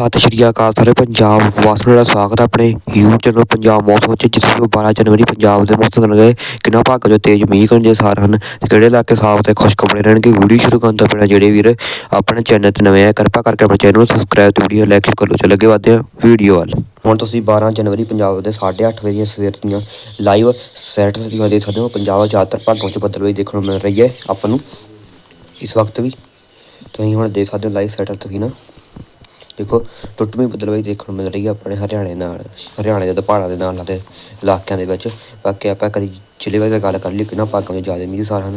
ਸਤਿ ਸ਼੍ਰੀ ਅਕਾਲ ਸਾਰੇ ਪੰਜਾਬ ਵਾਸੀਆਂ ਦਾ ਸਵਾਗਤ ਹੈ। ਆਪਣੇ YouTube ਚੈਨਲ ਪੰਜਾਬ ਮੌਸਮ ਵਿੱਚ ਜਿਸ ਨੂੰ 12 ਜਨਵਰੀ ਪੰਜਾਬ ਦੇ ਮੌਸਮ ਕਰਨਗੇ ਕਿੰਨਾ ਭਾਗ ਜੋ ਤੇਜ਼ ਮੀਂਹ ਕਰਨ ਦੇ ਸਾਰ ਹਨ। ਤੇ ਕਿਹੜੇ ਇਲਾਕੇ ਸਾਫ਼ ਤੇ ਖੁਸ਼ਕ ਬਣੇ ਰਹਿਣਗੇ ਵੀਡੀਓ ਸ਼ੁਰੂ ਕਰਨ ਤੋਂ ਪਹਿਲਾਂ ਜਿਹੜੇ ਵੀਰ ਆਪਣੇ ਚੈਨਲ ਤੇ ਨਵੇਂ ਆ, ਕਿਰਪਾ ਕਰਕੇ ਆਪਣੇ ਚੈਨਲ ਨੂੰ ਸਬਸਕ੍ਰਾਈਬ ਤੇ ਵੀਡੀਓ ਲਾਈਕ ਕਰੋ ਲਓ। ਚਲੋ ਅੱਗੇ ਵਧਦੇ ਹਾਂ ਵੀਡੀਓ ਵੱਲ। ਹੁਣ ਤੁਸੀਂ 12 ਜਨਵਰੀ ਪੰਜਾਬ ਦੇ 8:30 ਵਜੇ ਸਵੇਰ ਦੀਆਂ ਲਾਈਵ ਸੈਟ ਦੀਆਂ ਦੇਖ ਸਕਦੇ ਹੋ। ਪੰਜਾਬ ਜ਼ਿਆਦਾਤਰ ਭਾਗਾਂ 'ਚ ਬੱਦਲਵਾਈ ਦੇਖਣ ਨੂੰ ਮਿਲ ਰਹੀ ਹੈ। ਆਪਾਂ ਨੂੰ ਇਸ ਵਕਤ ਵੀ ਤੁਸੀਂ ਹੁਣ ਦੇਖ ਸਕਦੇ ਹੋ ਲਾਈਵ ਸੈਟ ਤਸਵੀਰਾਂ ਦੇਖੋ ਟੁੱਟਵੀਂ ਬਦਲਵਾਈ ਦੇਖਣ ਨੂੰ ਮਿਲ ਰਹੀ ਹੈ ਆਪਣੇ ਹਰਿਆਣੇ ਨਾਲ, ਹਰਿਆਣੇ ਦੇ ਪਹਾੜਾਂ ਦੇ ਨਾਲ ਲੱਗਦੇ ਇਲਾਕਿਆਂ ਦੇ ਵਿੱਚ। ਬਾਕੀ ਆਪਾਂ ਕਦੀ ਜ਼ਿਲ੍ਹੇ ਬਾਰੇ ਗੱਲ ਕਰ ਲਈ, ਕਿੰਨਾ ਭਾਗਾਂ ਵਿੱਚ ਜ਼ਿਆਦਾ ਮੀਂਹ ਸਾਰ ਹਨ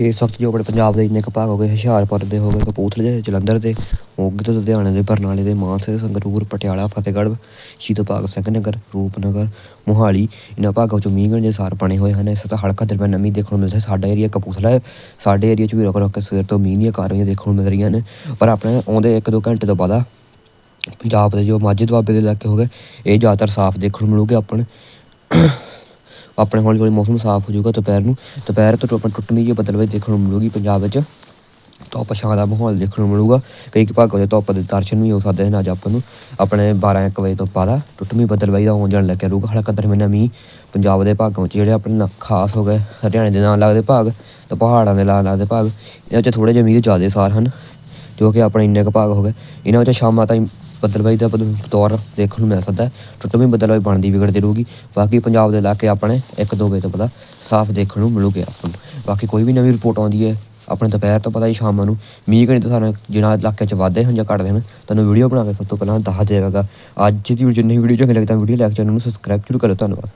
ਇਸ ਵਕਤ ਜੋ ਆਪਣੇ ਪੰਜਾਬ ਦੇ ਇੰਨੇ ਕੁ ਭਾਗ ਹੋ ਗਏ, ਹੁਸ਼ਿਆਰਪੁਰ ਦੇ ਹੋ ਗਏ, ਕਪੂਰਥਲੇ ਦੇ, ਜਲੰਧਰ ਦੇ, ਮੋਗੇ ਤੋਂ ਲੁਧਿਆਣੇ ਦੇ, ਬਰਨਾਲੇ ਦੇ, ਮਾਨਸੇ ਸੰਗਰੂਰ, ਪਟਿਆਲਾ, ਫਤਿਹਗੜ੍ਹ ਸ਼ਹੀਦ ਭਗਤ ਸਿੰਘ ਨਗਰ ਰੂਪਨਗਰ, ਮੋਹਾਲੀ, ਇਹਨਾਂ ਭਾਗਾਂ ਵਿੱਚੋਂ ਮੀਂਹ ਦੇ ਸਾਰ ਬਣੇ ਹੋਏ ਹਨ। ਇਸ ਦਾ ਹਲਕਾ ਦਰਮਿਆਨਾ ਮੀਂਹ ਦੇਖਣ ਨੂੰ ਮਿਲਦਾ ਹੈ। ਸਾਡਾ ਏਰੀਆ ਕਪੂਰਥਲਾ ਹੈ। ਸਾਡੇ ਏਰੀਆ 'ਚ ਵੀ ਰੁਕ ਰੁਕ ਕੇ ਸਵੇਰ ਤੋਂ ਮੀਂਹ ਦੀਆਂ ਕਾਰਵਾਈਆਂ ਦੇਖਣ ਨੂੰ ਮਿਲ ਰਹੀਆਂ ਨੇ। ਪਰ ਆਪਣੇ ਆਉਂਦੇ ਇੱਕ ਦੋ ਘੰਟੇ ਤੋਂ ਬਾਅਦ ਪੰਜਾਬ ਦੇ ਜੋ ਮਾਝੇ ਦੁਆਬੇ ਦੇ ਇਲਾਕੇ ਹੋ ਗਏ, ਇਹ ਜ਼ਿਆਦਾਤਰ ਸਾਫ਼ ਦੇਖਣ ਨੂੰ ਮਿਲੂਗੇ। ਆਪਣ ਆਪਣੇ ਹੌਲੀ ਹੌਲੀ ਮੌਸਮ ਸਾਫ਼ ਹੋ ਜਾਊਗਾ ਦੁਪਹਿਰ ਨੂੰ। ਦੁਪਹਿਰ ਤੋਂ ਆਪਾਂ ਟੁੱਟਮੀ ਜਿਹੀ ਬਦਲਵਾਈ ਦੇਖਣ ਨੂੰ ਮਿਲੂਗੀ ਪੰਜਾਬ ਵਿੱਚ। ਧੁੱਪ ਛਾਂ ਦਾ ਮਾਹੌਲ ਦੇਖਣ ਨੂੰ ਮਿਲੂਗਾ। ਕਈ ਕੁ ਭਾਗਾਂ 'ਚ ਧੁੱਪ ਦੇ ਦਰਸ਼ਨ ਵੀ ਹੋ ਸਕਦੇ ਹਨ ਅੱਜ ਆਪਾਂ ਨੂੰ। ਆਪਣੇ 12 ਇੱਕ ਵਜੇ ਤੋਂ ਬਾਅਦ ਟੁੱਟਵੀਂ ਬਦਲਵਾਈ ਦਾ ਹੋਣ ਜਾਣ ਲੱਗਿਆ ਰਹੂਗਾ। ਹਲਕਾ ਦਰਮਿਆਨਾ ਮੀਂਹ, ਪੰਜਾਬ ਦੇ ਭਾਗਾਂ ਵਿੱਚ ਜਿਹੜੇ ਆਪਣੇ ਨਾ- ਖਾਸ ਹੋ ਗਏ, ਹਰਿਆਣੇ ਦੇ ਨਾਲ ਲੱਗਦੇ ਭਾਗ ਤੇ ਪਹਾੜਾਂ ਦੇ ਨਾਲ ਲੱਗਦੇ ਭਾਗ। ਇਹਨਾਂ 'ਚ ਥੋੜੇ ਜਿਹੇ ਮੀਂਹ ਦੇ ਜ਼ਿਆਦਾ ਸਾਰ ਹਨ, ਜੋ ਕਿ ਆਪਣੇ ਇੰਨੇ ਕੁ ਭਾਗ ਹੋ ਗਏ। ਇਹਨਾਂ ਵਿੱਚ ਸ਼ਾਮਾਂ ਤਾਈਂ ਬੱਦਲਬਾਈ ਦਾ ਬਦ- ਦੌਰ ਦੇਖਣ ਨੂੰ ਮਿਲ ਸਕਦਾ ਹੈ। ਟੁੱਟਵੀਂ ਬੱਦਲਬਾਈ ਬਣਦੀ ਵਿਗੜਦੀ ਰਹੂਗੀ। ਬਾਕੀ ਪੰਜਾਬ ਦੇ ਇਲਾਕੇ ਆਪਣੇ ਇੱਕ ਦੋ ਵਜੇ ਤੋਂ ਪਤਾ ਸਾਫ਼ ਦੇਖਣ ਨੂੰ ਮਿਲੂਗੇ ਆਪਾਂ ਨੂੰ। ਬਾਕੀ ਕੋਈ ਵੀ ਨਵੀਂ ਰਿਪੋਰਟ ਆਉਂਦੀ ਹੈ, ਆਪਣੇ ਦੁਪਹਿਰ ਤੋਂ ਪਤਾ ਹੀ ਸ਼ਾਮਾਂ ਨੂੰ। ਮੀਂਹ ਕਣੀ ਤੋਂ ਸਾਨੂੰ ਜਿਨ੍ਹਾਂ ਇਲਾਕੇ 'ਚ ਵਾਧੇ ਹਨ ਜਾਂ ਘਟਦੇ ਹਨ ਤੁਹਾਨੂੰ ਵੀਡੀਓ ਬਣਾ ਕੇ ਸਭ ਤੋਂ ਪਹਿਲਾਂ ਦੱਸ ਦੇਵੇਗਾ। ਅੱਜ ਦੀ ਜਿੰਨੀ ਵੀਡੀਓ ਚੰਗੀ ਲੱਗਦਾ ਵੀਡੀਓ ਲਾਈਕ ਚੈਨਲ ਨੂੰ ਸਬਸਕ੍ਰਾਈਬ ਜ਼ਰੂਰ ਕਰੋ ਧੰਨਵਾਦ।